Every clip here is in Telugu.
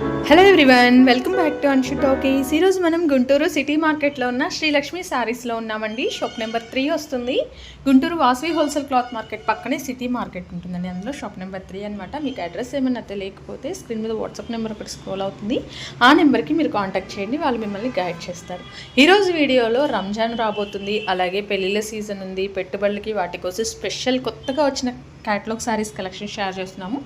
Hello everyone welcome back to Anshu Talkies ఈరోజు మనం గుంటూరు సిటీ మార్కెట్లో ఉన్న శ్రీలక్ష్మి శారీస్లో ఉన్నామండి. షాప్ నెంబర్ త్రీ వస్తుంది. Guntur Vasavi wholesale cloth market పక్కనే సిటీ మార్కెట్ ఉంటుందండి. అందులో షాప్ నెంబర్ త్రీ అనమాట మీకు అడ్రస్ ఏమైనా తెలియకపోతే స్క్రీన్ మీద వాట్సాప్ నెంబర్ ఒకటి స్క్రోల్ అవుతుంది. ఆ నెంబర్కి మీరు కాంటాక్ట్ చేయండి. వాళ్ళు మిమ్మల్ని గైడ్ చేస్తారు. ఈరోజు వీడియోలో రంజాన్ రాబోతుంది. అలాగే పెళ్ళిళ్ళ సీజన్ ఉంది. పెట్టుబడులకి వాటి కోసం స్పెషల్ కొత్తగా వచ్చిన క్యాటలాగ్ శారీస్ కలెక్షన్ షేర్ చేస్తున్నాము.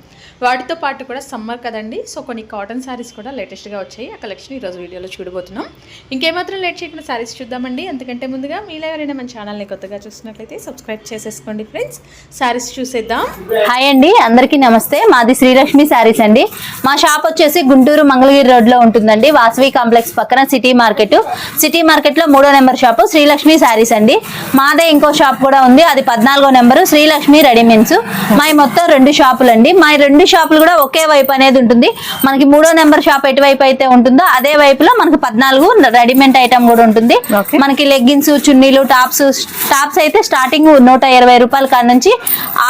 వాటితో పాటు కూడా సమ్మర్ కదండి సో కొన్ని కాటన్ శారీస్ కూడా లేటెస్ట్గా వచ్చాయి. ఆ కలెక్షన్ ఈరోజు వీడియోలో చూడబోతున్నాం. ఇంకేమాత్రం లేట్ చేయకుండా శారీస్ చూద్దామండి. ఎందుకంటే ముందుగా మీలో ఎవరైనా మన ఛానల్ని కొత్తగా చూస్తున్నట్లయితే సబ్స్క్రైబ్ చేసేసుకోండి ఫ్రెండ్స్ శారీస్ చూసేద్దాం. హాయ్ అండి అందరికీ నమస్తే. మాది శ్రీలక్ష్మి శారీస్ అండి. మా షాప్ వచ్చేసి గుంటూరు మంగళగిరి రోడ్లో ఉంటుందండి. వాసవి కాంప్లెక్స్ పక్కన సిటీ మార్కెట్ సిటీ మార్కెట్లో మూడో నెంబర్ షాపు శ్రీలక్ష్మి శారీస్ అండి. మాదే ఇంకో షాప్ కూడా ఉంది. అది పద్నాలుగో నెంబరు శ్రీలక్ష్మి రెడీమేడ్స్ మా మొత్తం రెండు షాపులు అండి మా రెండు షాపులు కూడా ఒకే వైపు అనేది ఉంటుంది. మనకి మూడో నెంబర్ షాప్ ఎటువైపు అయితే ఉంటుందో అదే వైపులో మనకి పద్నాలుగు రెడీమేడ్ ఐటమ్ కూడా ఉంటుంది. మనకి లెగ్గిన్స్ చున్నీలు టాప్స్ టాప్స్ అయితే స్టార్టింగ్ నూట ఇరవై రూపాయల కాడ నుంచి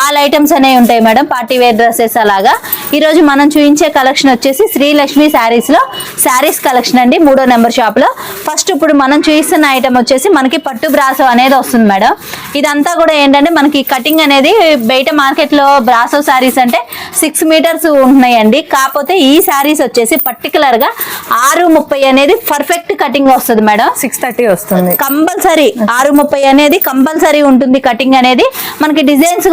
ఆల్ ఐటమ్స్ అనేవి ఉంటాయి మేడం. పార్టీ వేర్ డ్రెస్సెస్ అలాగా. ఈ రోజు మనం చూపించే కలెక్షన్ వచ్చేసి శ్రీలక్ష్మి శారీస్లో శారీస్ కలెక్షన్ అండి మూడో నెంబర్ షాప్లో. ఫస్ట్ ఇప్పుడు మనం చూపిస్తున్న ఐటమ్ వచ్చేసి మనకి పట్టు బ్రాసో అనేది వస్తుంది మేడం. ఇదంతా కూడా ఏంటంటే మనకి కటింగ్ అనేది బయట మార్కెట్లో బ్రాసో శారీస్ అంటే సిక్స్ మీటర్స్ ఉంటున్నాయండి కాకపోతే ఈ శారీస్ వచ్చేసి పర్టికులర్గా ఆరు ముప్పై అనేది పర్ఫెక్ట్ కటింగ్ వస్తుంది మేడం. సిక్స్ థర్టీ వస్తుంది. కంపల్సరీ ఆరు ముప్పై అనేది కంపల్సరీ ఉంటుంది కటింగ్ అనేది. మనకి డిజైన్స్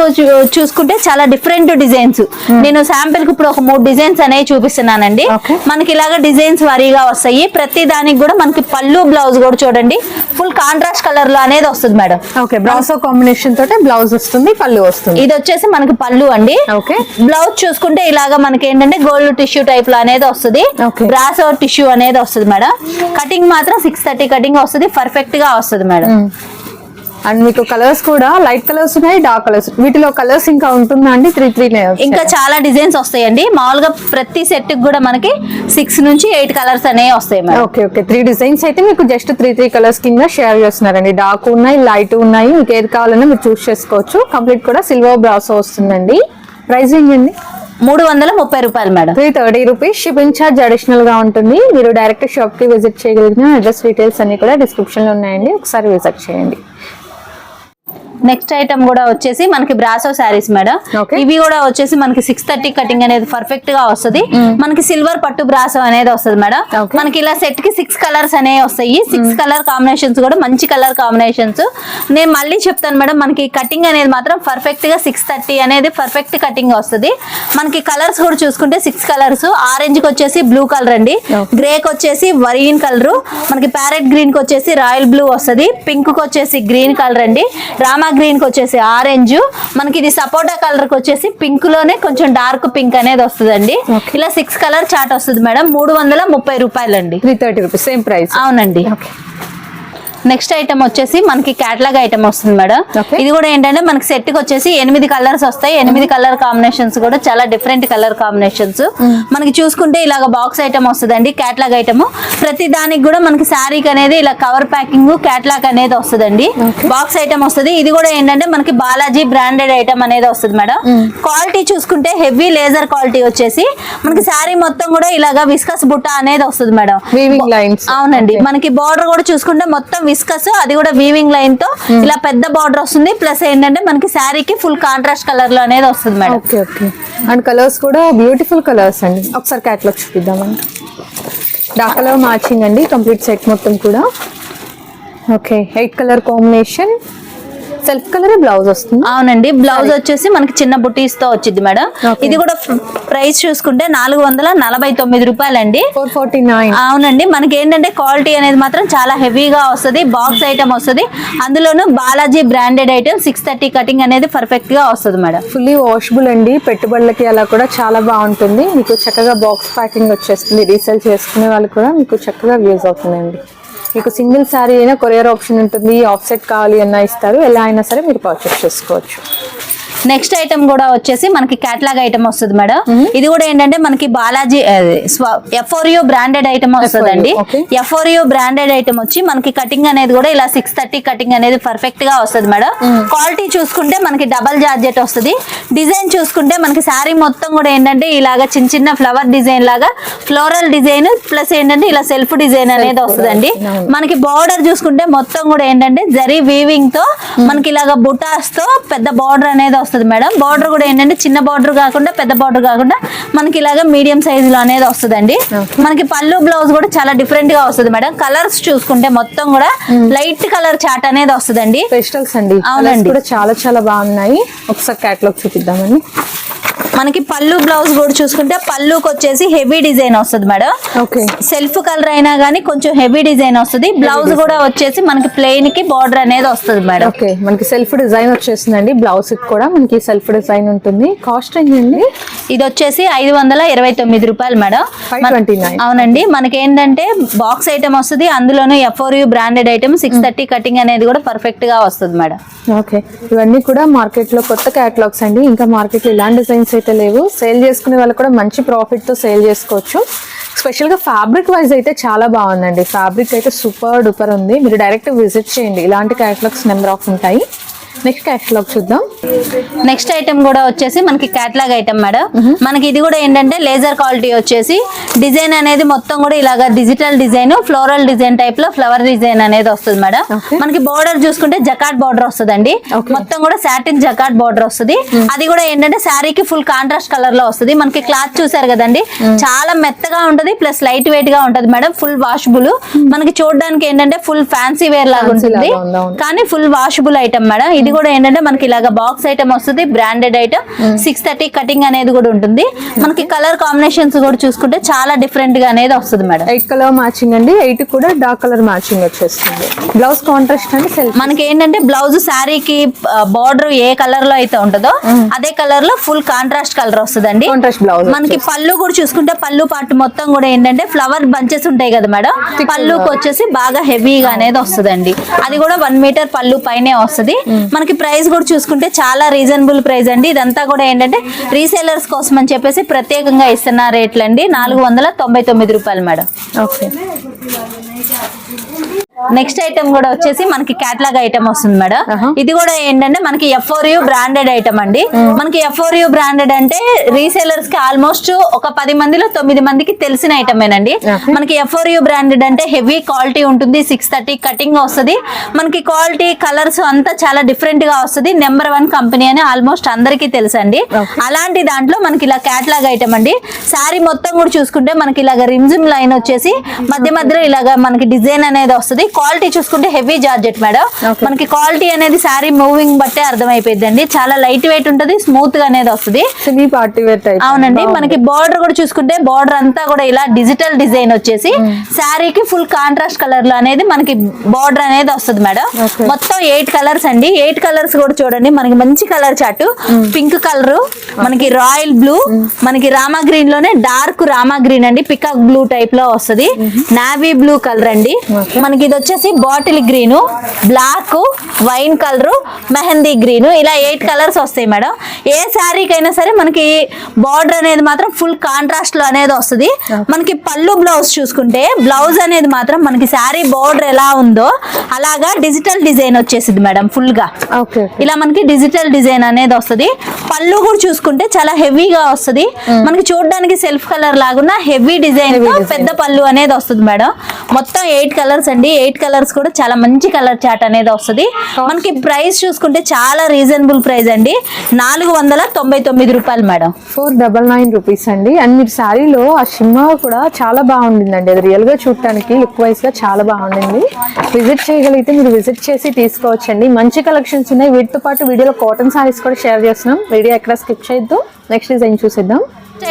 చూసుకుంటే చాలా డిఫరెంట్ డిజైన్స్ నేను శాంపిల్కి ఇప్పుడు ఒక మూడు డిజైన్స్ అనేవి చూపిస్తున్నానండి. మనకి ఇలాగ డిజైన్స్ వరీగా వస్తాయి. ప్రతి దానికి కూడా మనకి పళ్ళు బ్లౌజ్ కూడా చూడండి. ఫుల్ కాంట్రాస్ట్ కలర్లో అనేది వస్తుంది మేడం. ఓకే బ్రాసో కాంబినేషన్ తోటే బ్లౌజ్ వస్తుంది పళ్ళు వస్తుంది. ఇది వచ్చేసి మనకి పళ్ళు అండి. ఓకే. బ్లౌజ్ చూసుకుంటే ఇలాగా మనకి ఏంటంటే గోల్డ్ టిష్యూ టైప్లో అనేది వస్తుంది. బ్రాసో టిష్యూ అనేది వస్తుంది మేడం. కటింగ్ మాత్రం సిక్స్ థర్టీ కటింగ్ వస్తుంది. పర్ఫెక్ట్గా వస్తుంది మేడం. అండ్ మీకు కలర్స్ కూడా లైట్ కలర్స్ ఉన్నాయి డార్క్ కలర్స్ వీటిలో కలర్స్ ఇంకా ఉంటుందా అండి? త్రీ త్రీ ఇంకా చాలా డిజైన్స్ వస్తాయండి. మామూలుగా ప్రతి సెట్కి కూడా మనకి సిక్స్ నుంచి ఎయిట్ కలర్స్ అనేవి వస్తాయి madam. Okay okay three designs అయితే మీకు జస్ట్ త్రీ త్రీ కలర్స్ కింద షేర్ చేస్తున్నారండి. డార్క్ ఉన్నాయి లైట్ ఉన్నాయి. మీకు ఏది కావాలన్నా మీరు చూస్ చేసుకోవచ్చు. కంప్లీట్ కూడా సిల్వర్ బ్రాసో వస్తుందండి. ప్రైజింగ్ అండి? మూడు వందల ముప్పై రూపాయలు madam. Three thirty rupees shipping charge అడిషనల్గా ఉంటుంది. మీరు డైరెక్ట్ షాప్కి విజిట్ చేయగలిగిన అడ్రస్ డీటెయిల్స్ అన్ని కూడా డిస్క్రిప్షన్లో ఉన్నాయండి. ఒకసారి విజిట్ చేయండి. you నెక్స్ట్ ఐటమ్ కూడా వచ్చేసి మనకి బ్రాసో శారీస్ మేడం. ఇవి కూడా వచ్చేసి మనకి సిక్స్ థర్టీ కటింగ్ అనేది పర్ఫెక్ట్గా వస్తుంది. మనకి సిల్వర్ పట్టు బ్రాసో అనేది వస్తుంది మేడం. మనకి ఇలా సెట్కి సిక్స్ కలర్స్ అనేవి వస్తాయి. సిక్స్ కలర్ కాంబినేషన్స్ కూడా మంచి కలర్ కాంబినేషన్స్ నేను మళ్ళీ చెప్తాను మేడం మనకి కటింగ్ అనేది మాత్రం పర్ఫెక్ట్గా సిక్స్ థర్టీ అనేది పర్ఫెక్ట్ కటింగ్ వస్తుంది. మనకి కలర్స్ కూడా చూసుకుంటే సిక్స్ కలర్స్ ఆరెంజ్కి వచ్చేసి బ్లూ కలర్ అండి. గ్రే కి వచ్చేసి వరీన్ కలర్ మనకి ప్యారెట్ గ్రీన్కి వచ్చేసి రాయల్ బ్లూ వస్తుంది. పింక్కి వచ్చేసి గ్రీన్ కలర్ అండి. రామా గ్రీన్కి వచ్చేసి ఆరెంజ్ మనకి ఇది సపోటా కలర్కి వచ్చేసి పింక్లోనే కొంచెం డార్క్ పింక్ అనేది వస్తుందండి. ఇలా సిక్స్ కలర్ చాట్ వస్తుంది మేడం. మూడు వందల ముప్పై రూపాయలండి. Three thirty rupees same price అవునండి. ఓకే నెక్స్ట్ ఐటమ్ వచ్చేసి మనకి క్యాటలాగ్ ఐటమ్ వస్తుంది మేడం. ఇది కూడా ఏంటంటే మనకి సెట్కి వచ్చేసి ఎనిమిది కలర్స్ వస్తాయి. ఎనిమిది కలర్ కాంబినేషన్స్ కూడా చాలా డిఫరెంట్ కలర్ కాంబినేషన్స్ మనకి చూసుకుంటే ఇలాగ బాక్స్ ఐటమ్ వస్తుందండి క్యాటలాగ్ ఐటమ్ ప్రతి దానికి కూడా మనకి శారీకి అనేది ఇలా కవర్ ప్యాకింగ్ క్యాటలాగ్ అనేది వస్తుందండి. బాక్స్ ఐటమ్ వస్తుంది. ఇది కూడా ఏంటంటే మనకి బాలాజీ బ్రాండెడ్ ఐటమ్ అనేది వస్తుంది మేడం. క్వాలిటీ చూసుకుంటే హెవీ లేజర్ క్వాలిటీ వచ్చేసి మనకి శారీ మొత్తం కూడా ఇలాగా విస్కస్ బుట్ట అనేది వస్తుంది మేడం. అవునండి. మనకి బార్డర్ కూడా చూసుకుంటే మొత్తం విస్కస్ అది కూడా వీవింగ్ లైన్తో ఇలా పెద్ద బార్డర్ వస్తుంది. ప్లస్ ఏంటంటే మనకి శారీకి ఫుల్ కాంట్రాస్ట్ కలర్లో అనేది వస్తుంది madam okay okay and colours కూడా బ్యూటిఫుల్ కలర్స్ అండి. ఒకసారి క్యాట్లాగ్ చూపిద్దామండి డార్క్ కలర్ మ్యాచింగ్ అండి కంప్లీట్ సెట్ మొత్తం కూడా. Okay eight colour combination self colour blouse వస్తుంది. అవునండి బ్లౌజ్ వచ్చేసి మనకి చిన్న బుటీస్తో వచ్చింది మేడం. ఇది కూడా ప్రైస్ చూసుకుంటే నాలుగు వందల నలభై తొమ్మిది రూపాయలండి. ఫోర్ ఫార్టీ నైన్ అవునండి మనకి ఏంటంటే క్వాలిటీ అనేది మాత్రం చాలా హెవీగా వస్తుంది బాక్స్ ఐటమ్ వస్తుంది. అందులోను Balaji branded item six thirty cutting అనేది పర్ఫెక్ట్గా వస్తుంది మేడం. ఫుల్లీ వాషబుల్ అండి పెట్టుబడులకి అలా కూడా చాలా బాగుంటుంది. మీకు చక్కగా బాక్స్ ప్యాకింగ్ వచ్చేస్తుంది రీసేల్ చేసుకునే వాళ్ళు కూడా మీకు చక్కగా యూజ్ అవుతుందండి. మీకు సింగిల్ శారీ అయినా కొరియర్ ఆప్షన్ ఉంటుంది ఆఫ్సెట్ కావాలి అన్నా ఇస్తారు. ఎలా అయినా సరే మీరు పర్చేస్ చేసుకోవచ్చు. నెక్స్ట్ ఐటమ్ కూడా వచ్చేసి మనకి క్యాట్లాగ్ ఐటమ్ వస్తుంది మేడం. ఇది కూడా ఏంటంటే మనకి బాలాజీ ఎఫ్ఓరియో బ్రాండెడ్ ఐటమ్ వస్తుందండి. ఎఫ్ఓరియో బ్రాండెడ్ ఐటమ్ వచ్చి మనకి కటింగ్ అనేది కూడా ఇలా సిక్స్ థర్టీ కటింగ్ అనేది పర్ఫెక్ట్గా వస్తుంది మేడం. క్వాలిటీ చూసుకుంటే మనకి డబల్ జార్జెట్ వస్తుంది. డిజైన్ చూసుకుంటే మనకి శారీ మొత్తం కూడా ఏంటంటే ఇలాగా చిన్న చిన్న ఫ్లవర్ డిజైన్ లాగా ఫ్లోరల్ డిజైన్ ప్లస్ ఏంటంటే ఇలా సెల్ఫ్ డిజైన్ అనేది వస్తుందండి. మనకి బార్డర్ చూసుకుంటే మొత్తం కూడా ఏంటంటే జరీ వీవింగ్తో మనకి ఇలాగ బుటాస్తో పెద్ద బార్డర్ అనేది వస్తుంది మేడం. బార్డర్ కూడా ఏంటంటే చిన్న బార్డర్ కాకుండా పెద్ద బార్డర్ కాకుండా మనకి ఇలాగ మీడియం సైజ్లో అనేది వస్తుందండి. మనకి పళ్ళు బ్లౌజ్ కూడా చాలా డిఫరెంట్గా వస్తుంది మేడం. కలర్స్ చూసుకుంటే మొత్తం కూడా లైట్ కలర్ చాట్ అనేది వస్తుందండి. పెస్టల్స్ అండి. అవునండి. కూడా చాలా చాలా బాగున్నాయి. ఒకసారి క్యాటలాగ్ చూపిద్దామండి మనకి పళ్ళు బ్లౌజ్ కూడా చూసుకుంటే పళ్ళుకి వచ్చేసి హెవీ డిజైన్ వస్తుంది మేడం. ఓకే. సెల్ఫ్ కలర్ అయినా కానీ కొంచెం హెవీ డిజైన్ వస్తుంది. బ్లౌజ్ కూడా వచ్చేసి మనకి ప్లెయిన్కి బార్డర్ అనేది వస్తుంది మేడం. ఓకే. మనకి సెల్ఫ్ డిజైన్ వచ్చేసిందండి బ్లౌజ్ కూడా. మనకి సెల్ఫ్ డిజైన్ ఉంటుంది. కాస్ట్ ఏంటండి ఇది వచ్చేసి ఐదు వందల ఇరవై తొమ్మిది రూపాయలు మేడం. అవునండి. మనకి ఏంటంటే బాక్స్ ఐటమ్ వస్తుంది అందులోనూ ఎఫ్ఓరియూ branded item six thirty cutting అనేది కూడా పర్ఫెక్ట్గా వస్తుంది మేడం. ఓకే ఇవన్నీ కూడా మార్కెట్లో కొత్త క్యాటలాగ్స్ అండి. ఇంకా మార్కెట్లో ఇలాంటి డిజైన్స్ అయితే లేవు. సేల్ చేసుకునే వాళ్ళు కూడా మంచి ప్రాఫిట్తో సేల్ చేసుకోవచ్చు. స్పెషల్గా ఫ్యాబ్రిక్ వైజ్ అయితే చాలా బాగుందండి. ఫ్యాబ్రిక్ అయితే సూపర్ డూపర్ ఉంది. మీరు డైరెక్ట్ విజిట్ చేయండి. ఇలాంటి క్యాటలాగ్స్ నెంబర్ ఆఫ్ ఉంటాయి. నెక్స్ట్ క్యాటలాగ్ చూద్దాం. నెక్స్ట్ ఐటమ్ కూడా వచ్చేసి మనకి క్యాట్లాగ్ ఐటమ్ మేడం. మనకి ఇది కూడా ఏంటంటే లేజర్ క్వాలిటీ వచ్చేసి డిజైన్ అనేది మొత్తం కూడా ఇలాగా డిజిటల్ డిజైన్ ఫ్లోరల్ డిజైన్ టైప్లో ఫ్లవర్ డిజైన్ అనేది వస్తుంది మేడం. మనకి బోర్డర్ చూసుకుంటే జకాట్ బార్డర్ వస్తుందండి. మొత్తం కూడా సాటిన్ జకాట్ బార్డర్ వస్తుంది. అది కూడా ఏంటంటే శారీకి ఫుల్ కాంట్రాస్ట్ కలర్లో వస్తుంది. మనకి క్లాత్ చూసారు కదండి. చాలా మెత్తగా ఉంటది ప్లస్ లైట్ వెయిట్గా ఉంటది మేడం. ఫుల్ వాషబుల్ మనకి చూడడానికి ఏంటంటే ఫుల్ ఫ్యాన్సీ వేర్ లాగా ఉంటుంది. కానీ ఫుల్ వాషబుల్ ఐటమ్ మేడం. ఇది కూడా ఏంటంటే మనకి ఇలాగ బాక్స్ ఐటమ్ వస్తుంది branded item six thirty cutting అనేది కూడా ఉంటుంది. మనకి కలర్ కాంబినేషన్స్ కూడా చూసుకుంటే చాలా డిఫరెంట్గా అనేది వస్తుంది మేడం. ఎయిట్ కలర్ మ్యాచింగ్ అండి. ఎయిట్ కూడా డార్క్ కలర్ మ్యాచింగ్ వచ్చేస్తుంది. బ్లౌజ్ కాంట్రాస్ట్ అంటే సెల్ఫ్ మనకి ఏంటంటే బ్లౌజ్ శారీకి బార్డర్ ఏ కలర్లో అయితే ఉంటుందో అదే కలర్లో ఫుల్ కాంట్రాస్ట్ కలర్ వస్తుందండి. కాంట్రాస్ట్ బ్లౌజ్ మనకి పళ్ళు కూడా చూసుకుంటే పళ్ళు పాటు మొత్తం కూడా ఏంటంటే ఫ్లవర్ బంచెస్ ఉంటాయి కదా మేడం. పళ్ళుకి వచ్చేసి బాగా హెవీగా అనేది వస్తుందండి. అది కూడా వన్ మీటర్ పళ్ళు పైనే వస్తుంది. మనకి ప్రైస్ కూడా చూసుకుంటే చాలా రీజనబుల్ ప్రైస్ అండి. ఇదంతా కూడా ఏంటంటే రీసేలర్స్ కోసం అని చెప్పేసి ప్రత్యేకంగా ఇస్తున్న రేట్లు అండి నాలుగు వందల తొంభై తొమ్మిది రూపాయలు మేడం. ఓకే. నెక్స్ట్ ఐటమ్ కూడా వచ్చేసి మనకి క్యాట్లాగ్ ఐటమ్ వస్తుంది మేడం. ఇది కూడా ఏంటంటే మనకి ఎఫ్ఓరియూ బ్రాండెడ్ ఐటమ్ అండి. మనకి ఎఫ్ఓరియూ బ్రాండెడ్ అంటే రీసేలర్స్కి ఆల్మోస్ట్ ఒక పది మందిలో తొమ్మిది మందికి తెలిసిన ఐటమేనండి. మనకి ఎఫ్ఓరియూ బ్రాండెడ్ అంటే హెవీ క్వాలిటీ ఉంటుంది సిక్స్ థర్టీ కటింగ్ వస్తుంది. మనకి క్వాలిటీ కలర్స్ అంతా చాలా డిఫరెంట్గా వస్తుంది. నెంబర్ వన్ కంపెనీ అని ఆల్మోస్ట్ అందరికీ తెలుసండి. అలాంటి దాంట్లో మనకి ఇలా క్యాట్లాగ్ ఐటమ్ అండి. శారీ మొత్తం కూడా చూసుకుంటే మనకి ఇలాగ రిమ్జిమ్ లైన్ వచ్చేసి మధ్య మధ్యలో ఇలాగ మనకి డిజైన్ అనేది వస్తుంది. క్వాలిటీ చూసుకుంటే హెవీ జార్జెట్ మేడం. మనకి క్వాలిటీ అనేది శారీ మూవింగ్ బట్టే అర్థమైపోయింది అండి చాలా లైట్ వెయిట్ ఉంటుంది స్మూత్గా అనేది వస్తుంది. అవునండి. మనకి బార్డర్ కూడా చూసుకుంటే బార్డర్ అంతా కూడా ఇలా డిజిటల్ డిజైన్ వచ్చేసి శారీకి ఫుల్ కాంట్రాస్ట్ కలర్లో అనేది మనకి బార్డర్ అనేది వస్తుంది మేడం. మొత్తం ఎయిట్ కలర్స్ అండి. ఎయిట్ కలర్స్ కూడా చూడండి. మనకి మంచి కలర్ చాటు. పింక్ కలర్ మనకి రాయల్ బ్లూ మనకి రామా గ్రీన్లోనే డార్క్ రామా గ్రీన్ అండి. పికాక్ బ్లూ టైప్లో వస్తుంది. నావీ బ్లూ కలర్ అండి. మనకి ఇది వచ్చేసి bottle green black wine colour mehndi green. ఇలా ఎయిట్ కలర్స్ వస్తాయి మేడం. ఏ శారీకి అయినా సరే మనకి బార్డర్ అనేది మాత్రం ఫుల్ కాంట్రాస్ట్లో అనేది వస్తుంది. మనకి పళ్ళు బ్లౌజ్ చూసుకుంటే బ్లౌజ్ అనేది మాత్రం మనకి శారీ బార్డర్ ఎలా ఉందో అలాగా డిజిటల్ డిజైన్ వచ్చేసింది మేడం ఫుల్గా ఓకే. ఇలా మనకి డిజిటల్ డిజైన్ అనేది వస్తుంది. పళ్ళు కూడా చూసుకుంటే చాలా హెవీగా వస్తుంది. మనకి చూడడానికి సెల్ఫ్ కలర్ లాగున్న హెవీ డిజైన్. పెద్ద పళ్ళు అనేది వస్తుంది మేడం. మొత్తం ఎయిట్ కలర్స్ అండి. ఎయిట్ కలర్స్ కూడా చాలా మంచి కలర్ చాట్ అనేది వస్తుంది. మనకి ప్రైస్ చూసుకుంటే చాలా రీజనబుల్ ప్రైస్ అండి. నాలుగు వందల తొంభై తొమ్మిది రూపాయలు madam. Four double nine rupees అండి. అండ్ మీరు శారీలో ఆ షిమ్మా కూడా చాలా బాగుండిందండి. అది రియల్గా చూడటానికి లుక్ వైజ్గా చాలా బాగుండింది. విజిట్ చేయగలిగితే మీరు విజిట్ చేసి తీసుకోవచ్చండి. మంచి కలెక్షన్స్ ఉన్నాయి. వీటితో పాటు వీడియోలో కాటన్ సారీస్ కూడా షేర్ చేస్తున్నాం. వీడియో ఎక్కడ స్కిప్ చేయొద్దు. నెక్స్ట్ డిజైన్ చూసేద్దాం.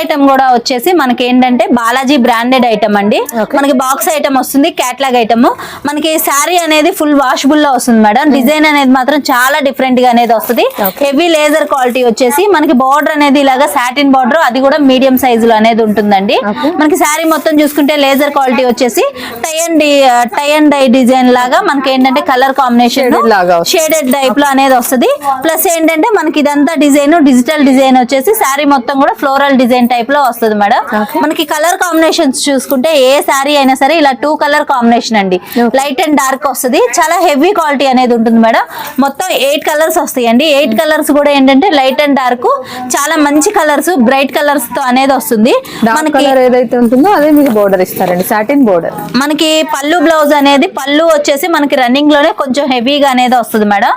ఐటమ్ కూడా వచ్చేసి మనకి ఏంటంటే బాలాజీ బ్రాండెడ్ ఐటమ్ అండి. మనకి బాక్స్ ఐటమ్ వస్తుంది క్యాట్లాగ్ ఐటమ్ మనకి శారీ అనేది ఫుల్ వాషబుల్లో వస్తుంది మేడం డిజైన్ అనేది మాత్రం చాలా డిఫరెంట్గా అనేది వస్తుంది. హెవీ లేజర్ క్వాలిటీ వచ్చేసి మనకి బార్డర్ అనేది ఇలాగా సాటిన్ బార్డర్ అది కూడా మీడియం సైజ్లో అనేది ఉంటుందండి. మనకి శారీ మొత్తం చూసుకుంటే లేజర్ క్వాలిటీ వచ్చేసి tie and tie and dye design లాగా మనకి ఏంటంటే కలర్ కాంబినేషన్. షేడెడ్ టైప్లో అనేది వస్తుంది ప్లస్ ఏంటంటే మనకి ఇదంతా డిజైన్ డిజిటల్ డిజైన్ వచ్చేసి శారీ మొత్తం కూడా ఫ్లోరల్ డిజైన్ టైప్లో వస్తుంది మేడం. మనకి కలర్ కాంబినేషన్స్ చూసుకుంటే ఏ శారీ అయినా సరే ఇలా టూ కలర్ కాంబినేషన్ అండి. లైట్ అండ్ డార్క్ వస్తుంది. చాలా హెవీ క్వాలిటీ అనేది ఉంటుంది మేడం. మొత్తం ఎయిట్ కలర్స్ వస్తాయండి. ఎయిట్ కలర్స్ కూడా ఏంటంటే లైట్ అండ్ డార్క్ చాలా మంచి కలర్స్ బ్రైట్ కలర్స్తో అనేది వస్తుంది. మనకి ఏదైతే ఉంటుందో అదే మీకు బోర్డర్ ఇస్తారండి. సాటిన్ బోర్డర్ మనకి పళ్ళు బ్లౌజ్ అనేది పళ్ళు వచ్చేసి మనకి రన్నింగ్లోనే కొంచెం హెవీగా అనేది వస్తుంది మేడం.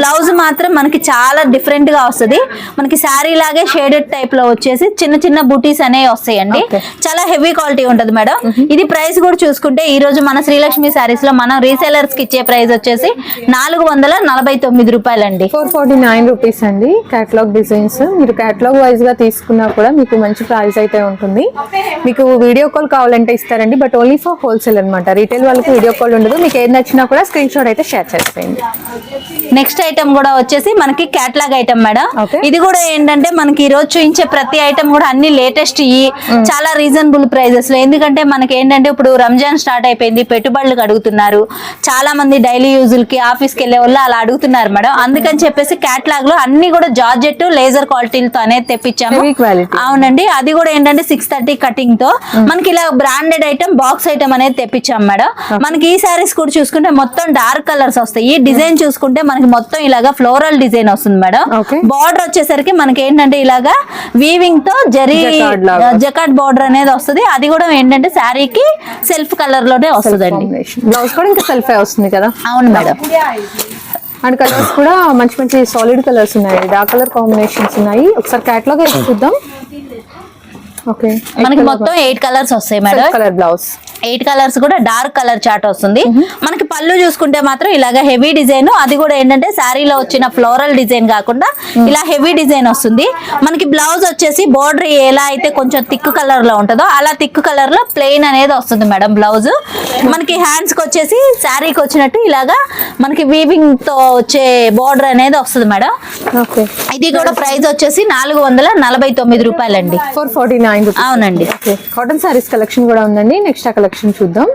బ్లౌజ్ మాత్రం మనకి చాలా డిఫరెంట్గా వస్తుంది. మనకి శారీ లాగే షేడెడ్ టైప్లో వచ్చేసి చిన్న చిన్న బూటీస్ అనేవి వస్తాయండి. చాలా హెవీ క్వాలిటీ ఉంటది మేడం. ఇది ప్రైస్ కూడా చూసుకుంటే ఈ రోజు మన శ్రీలక్ష్మి శారీస్లో మనం రీసేలర్స్కి ఇచ్చే ప్రైస్ వచ్చేసి నాలుగు వందల నలభై తొమ్మిది రూపాయలండి. ఫోర్ ఫార్టీ నైన్ రూపీస్ అండి కేటలాగ్ డిజైన్స్ మీరు కేటలాగ్ వైజ్గా తీసుకున్నా కూడా మీకు మంచి ప్రైస్ అయితే ఉంటుంది. మీకు వీడియో కాల్ కావాలంటే ఇస్తారండి బట్ ఓన్లీ ఫర్ హోల్సేల్ అన్నమాట. రీటైల్ వాళ్ళకి వీడియో కాల్ ఉండదు. మీకు ఏది నచ్చినా కూడా స్క్రీన్ షాట్ అయితే షేర్ చేసేయండి నెక్స్ట్ ఐటమ్ కూడా వచ్చేసి మనకి క్యాట్లాగ్ ఐటమ్ మేడం. ఇది కూడా ఏంటంటే మనకి ఈ రోజు చూపించే ప్రతి ఐటమ్ కూడా అన్ని లేటెస్ట్ ఇవి చాలా రీజనబుల్ ప్రైజెస్లో. ఎందుకంటే మనకి ఏంటంటే ఇప్పుడు రంజాన్ స్టార్ట్ అయిపోయింది పెట్టుబడులకు అడుగుతున్నారు. చాలా మంది డైలీ యూజులకి ఆఫీస్కి వెళ్ళే వాళ్ళు అలా అడుగుతున్నారు మేడం. అందుకని చెప్పేసి క్యాట్లాగ్లో అన్ని కూడా జార్జెట్ లేజర్ క్వాలిటీలతో అనేది తెప్పించాము. అవునండి. అది కూడా ఏంటంటే సిక్స్ థర్టీ కటింగ్తో. మనకి ఇలా బ్రాండెడ్ ఐటమ్ బాక్స్ ఐటమ్ అనేది తెప్పించాం మేడం. మనకి ఈ సారీస్ కూడా చూసుకుంటే మొత్తం డార్క్ కలర్స్ వస్తాయి. ఈ డిజైన్ చూసుకుంటే మనకి మొత్తం ఇలాగా ఫ్లోరల్ డిజైన్ వస్తుంది మేడం. బార్డర్ వచ్చేసరికి మనకి ఏంటంటే ఇలాగా వీవింగ్తో జరీ. జకాట్ బార్డర్ అనేది వస్తుంది. అది కూడా ఏంటంటే శారీకి సెల్ఫ్ కలర్లోనే వస్తుందండి. బ్లౌజ్ కూడా ఇంకా సెల్ఫ్ వస్తుంది కదా? అవును మేడం. అండ్ కలర్స్ కూడా మంచి మంచి సాలిడ్ కలర్స్ ఉన్నాయి. డార్క్ కలర్ కాంబినేషన్స్ ఉన్నాయి. ఒకసారి కేటలాగ్ వేసి చూద్దాం. మనకి మొత్తం ఎయిట్ కలర్స్ వస్తాయి madam colour blouse eight colours కూడా డార్క్ కలర్ చాట్ వస్తుంది. మనకి పళ్ళు చూసుకుంటే మాత్రం ఇలాగా హెవీ డిజైన్ అది కూడా ఏంటంటే శారీలో వచ్చిన ఫ్లోరల్ డిజైన్ కాకుండా ఇలా హెవీ డిజైన్ వస్తుంది. మనకి బ్లౌజ్ వచ్చేసి బోర్డర్ ఎలా అయితే కొంచెం థిక్ కలర్లో ఉంటుందో అలా థిక్ కలర్లో ప్లెయిన్ అనేది వస్తుంది మేడం బ్లౌజ్ మనకి హ్యాండ్స్కి వచ్చేసి శారీకి వచ్చినట్టు ఇలాగా మనకి వీవింగ్తో వచ్చే బోర్డర్ అనేది వస్తుంది మేడం ఇది కూడా ప్రైస్ వచ్చేసి నాలుగు వందల నలభై తొమ్మిది రూపాయలండి. ఫోర్ ఫార్టీ నైన్ అవునండి. కాటన్ సారీస్ కలెక్షన్ కూడా ఉందండి. నెక్స్ట్ ఆ కలెక్షన్ చూద్దాం.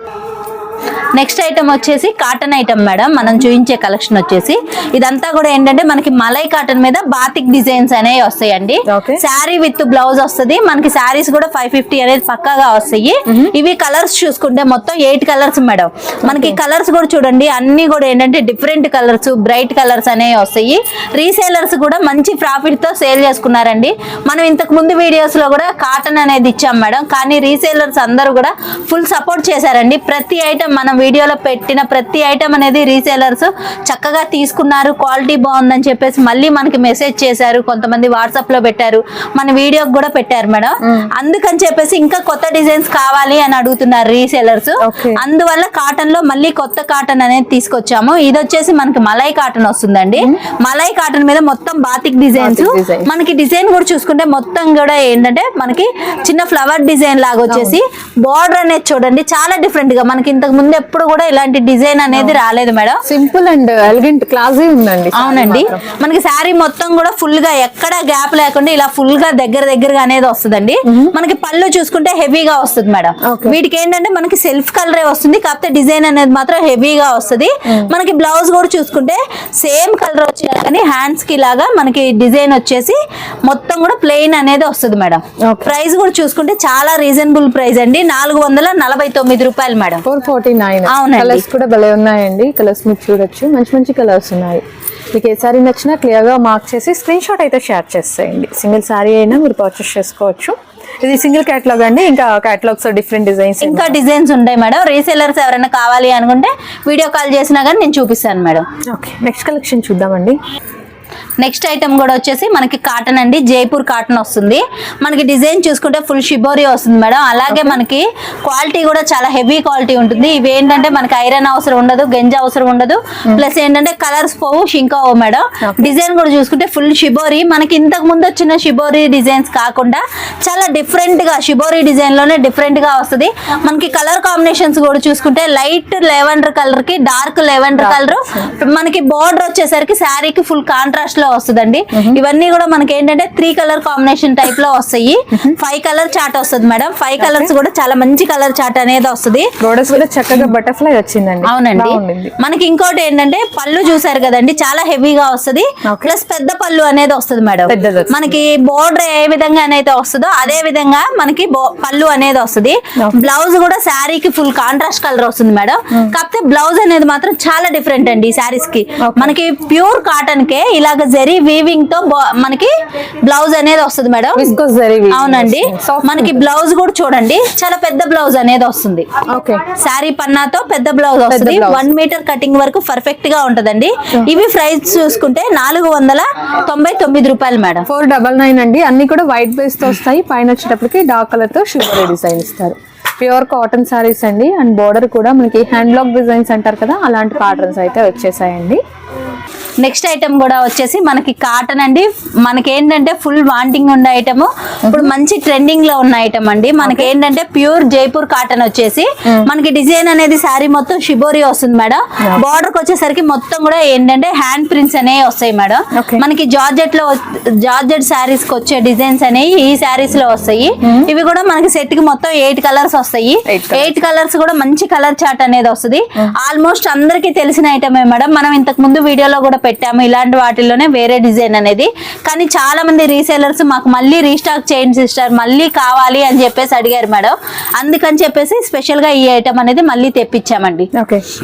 నెక్స్ట్ ఐటమ్ వచ్చేసి కాటన్ ఐటమ్ మేడం మనం చూపించే కలెక్షన్ వచ్చేసి. ఇదంతా కూడా ఏంటంటే మనకి మలై కాటన్ మీద బాతిక్ డిజైన్స్ అనేవి వస్తాయండి. శారీ విత్ బ్లౌజ్ వస్తుంది. మనకి శారీస్ కూడా ఫైవ్ ఫిఫ్టీ అనేది పక్కాగా వస్తాయి. ఇవి కలర్స్ చూసుకుంటే మొత్తం ఎయిట్ కలర్స్ మేడం మనకి కలర్స్ కూడా చూడండి. అన్ని కూడా ఏంటంటే డిఫరెంట్ కలర్స్ బ్రైట్ కలర్స్ అనేవి వస్తాయి. రీసేలర్స్ కూడా మంచి ప్రాఫిట్తో సేల్ చేసుకున్నారండి. మనం ఇంతకు ముందు వీడియోస్లో కూడా కాటన్ అనేది ఇచ్చాం మేడం కానీ రీసేలర్స్ అందరూ కూడా ఫుల్ సపోర్ట్ చేశారండి. ప్రతి ఐటమ్ మనం వీడియోలో పెట్టిన ప్రతి ఐటమ్ అనేది రీసేలర్స్ చక్కగా తీసుకున్నారు. క్వాలిటీ బాగుందని చెప్పేసి మళ్ళీ మనకి మెసేజ్ చేశారు. కొంతమంది వాట్సాప్లో పెట్టారు. మన వీడియోకి కూడా పెట్టారు మేడం. అందుకని చెప్పేసి ఇంకా కొత్త డిజైన్స్ కావాలి అని అడుగుతున్నారు రీసేలర్స్. అందువల్ల కాటన్లో మళ్ళీ కొత్త కాటన్ అనేది తీసుకొచ్చాము. ఇది వచ్చేసి మనకి మలై కాటన్ వస్తుందండి. మలై కాటన్ మీద మొత్తం బాతిక్ డిజైన్స్. మనకి డిజైన్ కూడా చూసుకుంటే మొత్తం కూడా ఏంటంటే మనకి చిన్న ఫ్లవర్ డిజైన్ లాగా వచ్చేసి బార్డర్ అనేది చూడండి. చాలా డిఫరెంట్గా మనకి ఇంతకు ముందు ఎప్పుడు కూడా ఇలాంటి డిజైన్ అనేది రాలేదు madam. Simple and elegant classy ఉందండి అవునండి. మనకి శారీ మొత్తం కూడా ఫుల్గా ఎక్కడ గ్యాప్ లేకుండా ఇలా ఫుల్గా దగ్గర దగ్గరగా అనేది వస్తుందండి. మనకి పళ్ళు చూసుకుంటే హెవీగా వస్తుంది మేడం. వీటికి ఏంటంటే మనకి సెల్ఫ్ కలరే వస్తుంది కాకపోతే డిజైన్ అనేది మాత్రం హెవీగా వస్తుంది. మనకి బ్లౌజ్ కూడా చూసుకుంటే సేమ్ కలర్ వచ్చినా కానీ హ్యాండ్స్కి లాగా మనకి డిజైన్ వచ్చేసి మొత్తం కూడా ప్లెయిన్ అనేది వస్తుంది మేడం. ప్రైస్ కూడా చూసుకుంటే చాలా రీజనబుల్ ప్రైస్ అండి. నాలుగు వందల నలభై తొమ్మిది రూపాయలు madam. Four forty nine. Colours కూడా భలే ఉన్నాయండి. కలర్స్ మీరు చూడొచ్చు. మంచి మంచి కలర్స్ ఉన్నాయి. మీకు ఏ సారీ నచ్చినా క్లియర్గా మార్క్ చేసి స్క్రీన్ షాట్ అయితే షేర్ చేసేయండి. సింగిల్ సారీ అయినా మీరు పర్చేస్ చేసుకోవచ్చు. ఇది సింగిల్ కేటలాగ్ అండి. ఇంకా కేటలాగ్స్ డిఫరెంట్ డిజైన్స్ ఇంకా డిజైన్స్ ఉంటాయి మేడం. రీసేలర్స్ ఎవరైనా కావాలి అనుకుంటే వీడియో కాల్ చేసినా కానీ నేను చూపిస్తాను మేడం. ఓకే నెక్స్ట్ కలెక్షన్ చూద్దామండి. నెక్స్ట్ ఐటమ్ కూడా వచ్చేసి మనకి కాటన్ అండి. జైపూర్ కాటన్ వస్తుంది. మనకి డిజైన్ చూసుకుంటే ఫుల్ షిబోరి వస్తుంది మేడం. అలాగే మనకి క్వాలిటీ కూడా చాలా హెవీ క్వాలిటీ ఉంటుంది. ఇవి ఏంటంటే మనకి ఐరన్ అవసరం ఉండదు గంజ అవసరం ఉండదు. ప్లస్ ఏంటంటే కలర్స్ పోవు షింక్ అవ్వవు మేడం. డిజైన్ కూడా చూసుకుంటే ఫుల్ షిబోరి. మనకి ఇంతకు ముందు వచ్చిన షిబోరి డిజైన్స్ కాకుండా చాలా డిఫరెంట్గా షిబోరి డిజైన్లోనే డిఫరెంట్గా వస్తుంది. మనకి కలర్ కాంబినేషన్స్ కూడా చూసుకుంటే లైట్ లెవెండర్ కలర్కి డార్క్ లెవెండర్ కలర్. మనకి బోర్డర్ వచ్చేసరికి శారీకి ఫుల్ కాంట్రాస్ట్ లో వస్తుందండి. ఇవన్నీ కూడా మనకి ఏంటంటే త్రీ కలర్ కాంబినేషన్ టైప్లో వస్తాయి. ఫైవ్ కలర్ చాట్ వస్తుంది మేడం. ఫైవ్ కలర్స్ కూడా చాలా మంచి కలర్ చాట్ అనేది వస్తుంది. కూడా చక్కగా బటర్ఫ్లై వచ్చిందండి. అవునండి. మనకి ఇంకోటి ఏంటంటే పళ్ళు చూసారు కదండి చాలా హెవీగా వస్తుంది. ప్లస్ పెద్ద పళ్ళు అనేది వస్తుంది మేడం. మనకి బోర్డర్ ఏ విధంగా అయితే వస్తుందో అదే విధంగా మనకి పళ్ళు అనేది వస్తుంది. బ్లౌజ్ కూడా శారీకి ఫుల్ కాంట్రాస్ట్ కలర్ వస్తుంది మేడం. కాకపోతే బ్లౌజ్ అనేది మాత్రం చాలా డిఫరెంట్ అండి ఈ శారీస్కి. మనకి ప్యూర్ కాటన్ కే ఇలాగ జరీ వీవింగ్తో మనకి బ్లౌజ్ అనేది వస్తుంది మేడం. అవునండి. మనకి బ్లౌజ్ కూడా చూడండి. చాలా పెద్ద బ్లౌజ్ అనేది వస్తుంది. ఓకే శారీ పన్నాతో పెద్ద బ్లౌజ్ వస్తుంది. వన్ మీటర్ కటింగ్ వరకు పర్ఫెక్ట్గా ఉంటదండి. ఇవి ప్రైస్ చూసుకుంటే నాలుగు వందల తొంభై తొమ్మిది రూపాయలు మేడం. ఫోర్ డబల్ నైన్ అండి. అన్ని కూడా వైట్ బేస్తో వస్తాయి. పైన వచ్చేటప్పటికి డార్క్ కలర్తో షుగర్ డిజైన్ ఇస్తారు. ప్యూర్ కాటన్ సారీస్ అండి. అండ్ బోర్డర్ కూడా మనకి హ్యాండ్ బ్లాక్ డిజైన్స్ అంటారు కదా అలాంటి ప్యాటర్న్స్ అయితే వచ్చేసాయండి. నెక్స్ట్ ఐటమ్ కూడా వచ్చేసి మనకి కాటన్ అండి. మనకి ఏంటంటే ఫుల్ వాంటింగ్ ఉన్న ఐటమ్. ఇప్పుడు మంచి ట్రెండింగ్లో ఉన్న ఐటమ్ అండి. మనకి ఏంటంటే ప్యూర్ జైపూర్ కాటన్ వచ్చేసి మనకి డిజైన్ అనేది శారీ మొత్తం షిబోరి వస్తుంది మేడం. బార్డర్కి వచ్చేసరికి మొత్తం కూడా ఏంటంటే హ్యాండ్ ప్రింట్స్ అనేవి వస్తాయి మేడం. మనకి జార్జెట్లో జార్జెట్ శారీస్కి వచ్చే డిజైన్స్ అనేవి ఈ శారీస్లో వస్తాయి. ఇవి కూడా మనకి సెట్కి మొత్తం ఎయిట్ కలర్స్ వస్తాయి. ఎయిట్ కలర్స్ కూడా మంచి కలర్ చార్ట్ అనేది వస్తుంది. ఆల్మోస్ట్ అందరికీ తెలిసిన ఐటమే మేడం. మనం ఇంతకు ముందు వీడియోలో కూడా పెట్టాము. ఇలాంటి వాటిల్లోనే వేరే డిజైన్ అనేది. కానీ చాలా మంది రీసేలర్స్ మాకు మళ్ళీ రీస్టాక్ చేయండి సిస్టర్ మళ్ళీ కావాలి అని చెప్పేసి అడిగారు మేడం. అందుకని చెప్పేసి స్పెషల్గా ఈ ఐటమ్ అనేది మళ్ళీ తెప్పించామండి.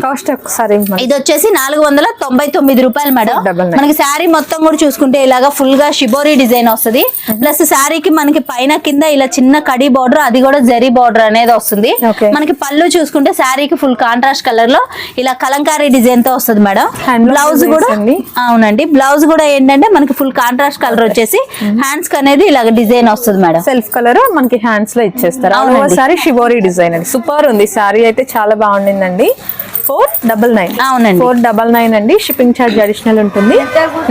కాస్ట్ ఒకసారి. ఇది వచ్చేసి నాలుగు వందల తొంభై తొమ్మిది రూపాయలు మేడం. మనకి శారీ మొత్తం కూడా చూసుకుంటే ఇలాగా ఫుల్గా షిబోరి డిజైన్ వస్తుంది. ప్లస్ శారీకి మనకి పైన కింద ఇలా చిన్న కడి బార్డర్ అది కూడా జరీ బార్డర్ అనేది వస్తుంది. మనకి పళ్ళు చూసుకుంటే శారీకి ఫుల్ కాంట్రాస్ట్ కలర్లో ఇలా కలంకారీ డిజైన్తో వస్తుంది మేడం. బ్లౌజ్ కూడా అండి. అవునండి. బ్లౌజ్ కూడా ఏంటంటే మనకి ఫుల్ కాంట్రాస్ట్ కలర్ వచ్చేసి హ్యాండ్స్ అనేది ఇలాగ డిజైన్ వస్తుంది మేడం. సెల్ఫ్ కలర్ మనకి హ్యాండ్స్లో ఇచ్చేస్తారు. సారీ షిబోరీ డిజైన్ అండి. సూపర్ ఉంది. సారీ అయితే చాలా బాగుండిందండి. Four double nine. అవునండి. ఫోర్ డబల్ నైన్ అండి. షిప్పింగ్ ఛార్జ్ అడిషనల్ ఉంటుంది.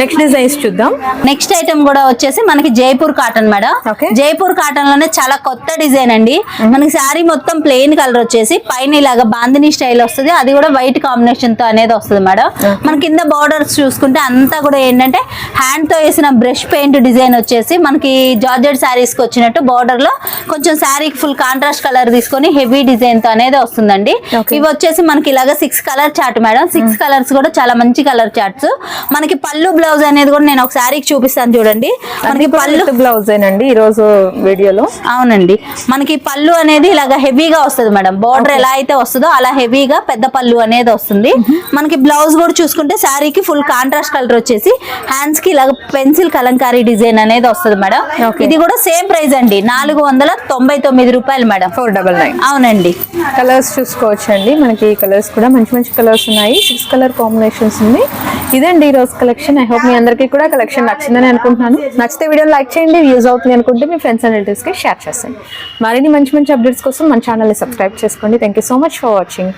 నెక్స్ట్ డిజైన్స్ చూద్దాం. నెక్స్ట్ ఐటమ్ కూడా వచ్చేసి మనకి జైపూర్ కాటన్ మేడం. జైపూర్ కాటన్లోనే చాలా కొత్త డిజైన్ అండి. మనకి శారీ మొత్తం ప్లెయిన్ కలర్ వచ్చేసి పైన ఇలాగా బాందిని స్టైల్ వస్తుంది. అది కూడా వైట్ కాంబినేషన్తో అనేది వస్తుంది మేడం. మన కింద బార్డర్స్ చూసుకుంటే అంతా కూడా ఏంటంటే హ్యాండ్తో వేసిన బ్రష్ పెయింట్ డిజైన్ వచ్చేసి మనకి జార్జెట్ శారీస్కి వచ్చినట్టు బార్డర్లో కొంచెం శారీకి ఫుల్ కాంట్రాస్ట్ కలర్ తీసుకొని హెవీ డిజైన్తో అనేది వస్తుందండి. ఇవి వచ్చేసి మనకి ఇలాగా six colour chart madam six colours కూడా చాలా మంచి కలర్ చార్ట్స్ మనకి పళ్ళు బ్లౌజ్ అనేది కూడా నేను ఒక శారీకి చూపిస్తాను చూడండి. మనకి పళ్ళు బ్లౌజ్ ఏనండి ఈ రోజు వీడియోలో. అవునండి. మనకి పళ్ళు అనేది ఇలాగ హెవీగా వస్తుంది మేడం బార్డర్ ఎలా అయితే వస్తుందో అలా హెవీగా పెద్ద పళ్ళు అనేది వస్తుంది. మనకి బ్లౌజ్ కూడా చూసుకుంటే శారీకి ఫుల్ కాంట్రాస్ట్ కలర్ వచ్చేసి హ్యాండ్స్కి ఇలాగ పెన్సిల్ కలంకారీ డిజైన్ అనేది వస్తుంది మేడం. ఇది కూడా సేమ్ ప్రైస్ అండి. నాలుగు వందల తొంభై తొమ్మిది రూపాయలు మేడం ఫోర్ డబల్ నైన్ అవునండి. కలర్స్ చూసుకోవచ్చు అండి మనకి కలర్స్ కూడా మంచి మంచి కలర్స్ ఉన్నాయి. సిక్స్ కలర్ కాంబినేషన్స్ ఉంది ఇదండి ఈ రోజు కలెక్షన్. ఐ హోప్ మీ అందరికీ కూడా కలెక్షన్ నచ్చిందని అనుకుంటున్నాను. నచ్చితే వీడియో లైక్ చేయండి యూజ్ అవుతుంది అనుకుంటే మీ ఫ్రెండ్స్ అండ్ రిలేటివ్స్కి షేర్ చేస్తాను మరిన్ని మంచి మంచి అప్డేట్స్ కోసం మన ఛానల్ని సబ్స్క్రైబ్ చేసుకోండి. Thank you so much for watching